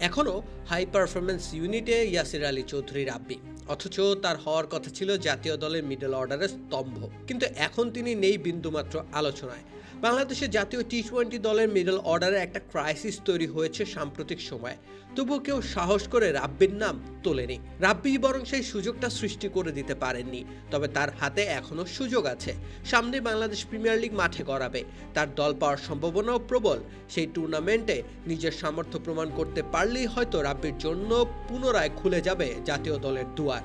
এখনও high performance ইউনিটে ইয়াসির আলী চৌধুরীর রাব্বি অথচ তার হওয়ার কথা ছিল জাতীয় দলের মিডল অর্ডারের স্তম্ভ। কিন্তু এখন তিনি নেই বিন্দুমাত্র আলোচনায়। বাংলাদেশের জাতীয় টি টোয়েন্টি দলের মিডল অর্ডারে একটা ক্রাইসিস তৈরি হয়েছে সাম্প্রতিক সময়ে। তবুও কেউ সাহস করে রাব্বির নাম তোলেনি। রাব্বি বরং সেই সুযোগটা সৃষ্টি করে দিতে পারেননি। তবে তার হাতে এখনও সুযোগ আছে। সামনে বাংলাদেশ প্রিমিয়ার লিগ মাঠে গড়াবে। তার দল পাওয়ার সম্ভাবনাও প্রবল। সেই টুর্নামেন্টে নিজের সামর্থ্য প্রমাণ করতে পারলেই হয়তো রাব্বির জন্য পুনরায় খুলে যাবে জাতীয় দলের দুয়ার।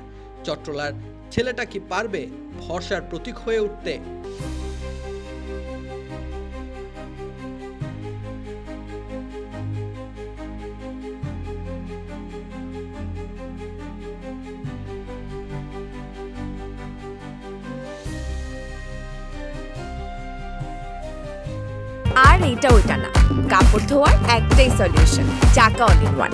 চট্টলার। ছেলেটা কি পারবে? ভরসার প্রতীক হয়ে উঠতে। আর এইটা ওইটা না। কাপড় ধোয়ার একটাই সলিউশন চাকা অল ইন ওয়ান